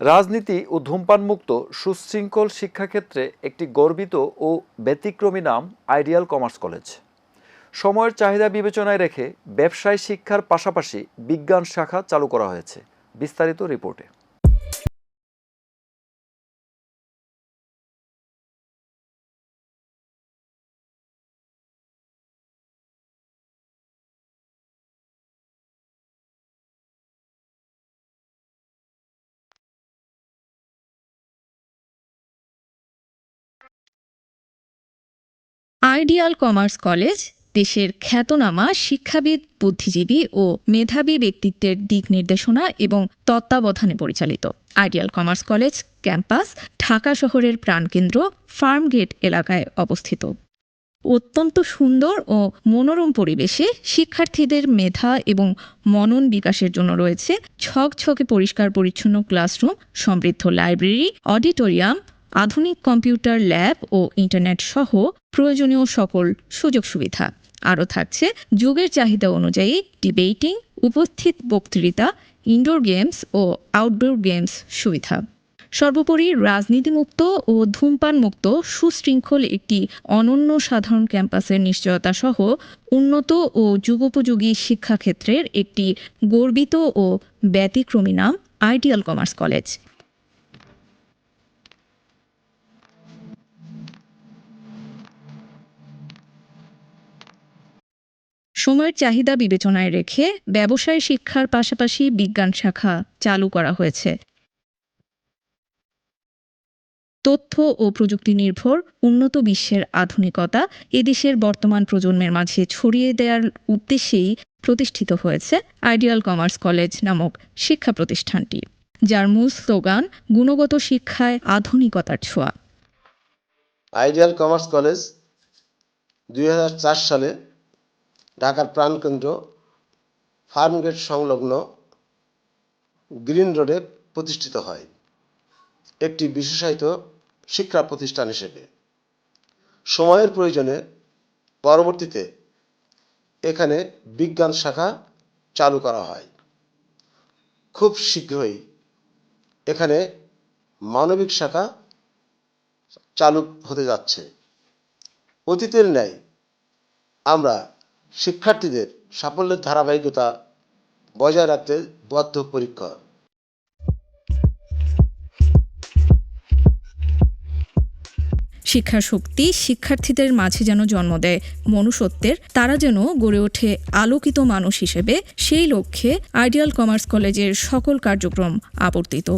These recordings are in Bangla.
রাজনীতি ও ধূমপানমুক্ত সুশৃঙ্খল শিক্ষাক্ষেত্রে একটি গর্বিত ও ব্যতিক্রমী নাম আইডিয়াল কমার্স কলেজ। সময়ের চাহিদা বিবেচনায় রেখে ব্যবসায় শিক্ষার পাশাপাশি বিজ্ঞান শাখা চালু করা হয়েছে। বিস্তারিত রিপোর্টে। আইডিয়াল কমার্স কলেজ, দেশের খ্যাতনামা শিক্ষাবিদ, বুদ্ধিজীবী ও মেধাবী ব্যক্তিত্বের দিক নির্দেশনা এবং তত্ত্বাবধানে পরিচালিত। Ideal commerce college campus Dhaka শহরের প্রাণকেন্দ্র ফার্মগেট এলাকায় অবস্থিত। অত্যন্ত সুন্দর ও মনোরম পরিবেশে শিক্ষার্থীদের মেধা এবং মনন বিকাশের জন্য রয়েছে ছকছকে পরিষ্কার পরিচ্ছন্ন ক্লাসরুম, সমৃদ্ধ লাইব্রেরি, অডিটোরিয়াম আধুনিক কম্পিউটার ল্যাব ও ইন্টারনেট সহ প্রয়োজনীয় সকল সুযোগ সুবিধা। আরও থাকছে যুগের চাহিদা অনুযায়ী ডিবেটিং উপস্থিত বক্তৃতা ইনডোর গেমস ও আউটডোর গেমস সুবিধা। সর্বোপরি রাজনীতিমুক্ত ও ধূমপানমুক্ত, সুশৃঙ্খল একটি অনন্য সাধারণ ক্যাম্পাসের নিশ্চয়তা সহ উন্নত ও যুগোপযোগী শিক্ষাক্ষেত্রের একটি গর্বিত ও ব্যতিক্রমী নাম আইডিয়াল কমার্স কলেজ সময়ের চাহিদা বিবেচনায় রেখে ব্যবসায় শিক্ষার পাশাপাশি বিজ্ঞান শাখা চালু করা হয়েছে। তথ্য ও প্রযুক্তি নির্ভর উন্নত বিশ্বের আধুনিকতা এদেশের বর্তমান প্রজন্মের মাঝে ছড়িয়ে দেওয়ার উদ্দেশ্যেই প্রতিষ্ঠিত হয়েছে আইডিয়াল কমার্স কলেজ নামক শিক্ষা প্রতিষ্ঠানটি, যার মূল স্লোগান গুণগত শিক্ষায় আধুনিকতার ছোঁয়া। আইডিয়াল কমার্স কলেজ দুই সালে ঢাকার প্রাণকেন্দ্র ফার্মগেট সংলগ্ন গ্রিন রোডে প্রতিষ্ঠিত হয়। একটি বিশেষায়িত শিক্ষা প্রতিষ্ঠান হিসেবে। সময়ের প্রয়োজনে পরবর্তীতে এখানে বিজ্ঞান শাখা চালু করা হয়। খুব শীঘ্রই এখানে মানবিক শাখা চালু হতে যাচ্ছে। অতীতের ন্যায় আমরা শিক্ষার্থীদের সাফল্যের ধারাবাহিকতা বজায় রাখতে বদ্ধপরিকর শিক্ষা শক্তি শিক্ষার্থীদের মাঝে যেন জন্ম দেয়, মনুষ্যত্বের, তারা যেন গড়ে ওঠে আলোকিত মানুষ হিসেবে, সেই লক্ষ্যে আইডিয়াল কমার্স কলেজের সকল কার্যক্রম আবর্তিত।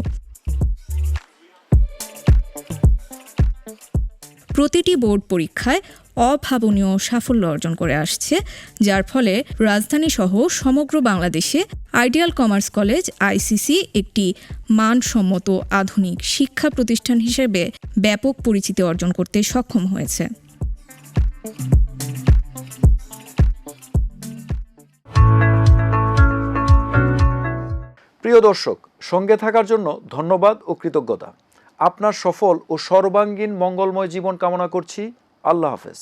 প্রতিটি বোর্ড পরীক্ষায় অভাবনীয় সাফল্য অর্জন করে আসছে, যার ফলে রাজধানী সহ সমগ্র বাংলাদেশে আইডিয়াল কমার্স কলেজ আইসিসি একটি মানসম্মত আধুনিক শিক্ষা প্রতিষ্ঠান হিসেবে ব্যাপক পরিচিতি অর্জন করতে সক্ষম হয়েছে। প্রিয় দর্শক, সঙ্গে থাকার জন্য ধন্যবাদ ও কৃতজ্ঞতা। আপনার সফল ও সর্বাঙ্গীন মঙ্গলময় জীবন কামনা করছি। আল্লাহ হাফেজ।